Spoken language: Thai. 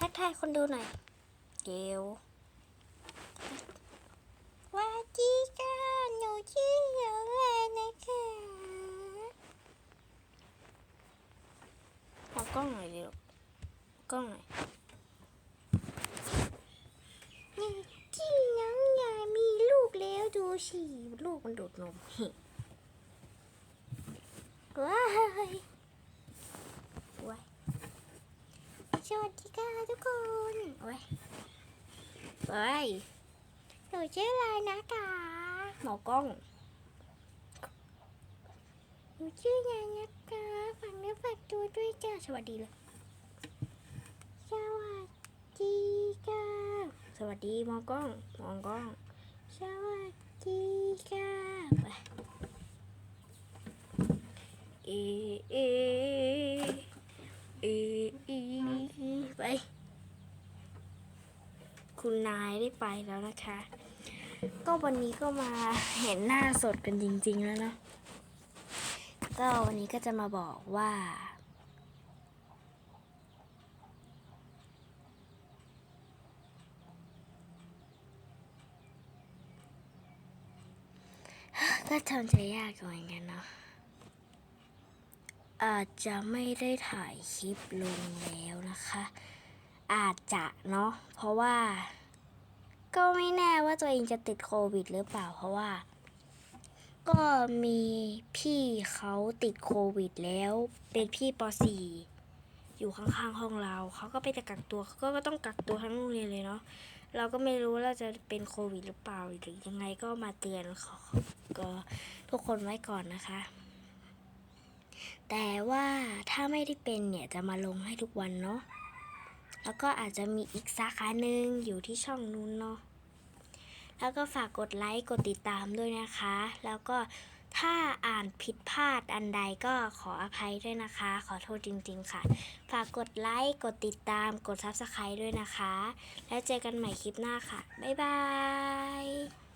ทักทายคนดูหน่อยเกลสวัสดีค่ะหนูชื่อเหยองแลนะคะเอากล้องหน่อยเร็วกล้องหน่อยนี่ที่น้องยายมีลูกแล้วดูสิลูกมันดูดนมว้ายว้าย สวัสดีค่ะทุกคน โอ้ยเฮ้ยหนูชื่ออะไรนะคะหมอกล้อง หนูชื่อนายนะคะฝากเนื้อฝากตัวด้วยจ้าสวัสดีเลย สวัสดีค่ะ สวัสดีมองกล้องมองกล้อง สวัสดีค่ะไปเอเอเอเอไป คุณนายได้ไปแล้วนะคะ ก็วันนี้ก็มาเห็นหน้าสดกันจริง ๆ แล้วเนะก็วันนี้ก็จะมาบอกว่า ก็ทำใจยากเหมือนกันเนาะอาจจะไม่ได้ถ่ายคลิปลงแล้วนะคะ อาจจะเนาะเพราะว่า ก็ไม่แน่ว่าตัวเองจะติดโควิดหรือเปล่า เพราะว่า ก็มีพี่เขาติดโควิดแล้ว เป็นพี่ป .4 อยู่ข้างๆห้องเราเขาก็ไปแต่กักตัวเขาก็ต้องกักตัวทั้งโรงเรียนเลยเนาะเราก็ไม่รู้เราจะเป็นโควิดหรือเปล่าหรือยังไงก็มาเตือนเขาก็ทุกคนไว้ก่อนนะคะ แต่ว่าถ้าไม่ได้เป็นเนี่ยจะมาลงให้ทุกวันเนาะ แล้วก็อาจจะมีอีกสาขาหนึ่งอยู่ที่ช่องนู้นเนาะแล้วก็ฝากกดไลค์กดติดตามด้วยนะคะ แล้วก็ถ้าอ่านผิดพลาดอันใดก็ขออภัยด้วยนะคะ ขอโทษจริง ๆ ค่ะ ฝากกดไลค์กดติดตามกด Subscribe ด้วยนะคะ แล้วเจอกันใหม่คลิปหน้าค่ะ บ๊ายบาย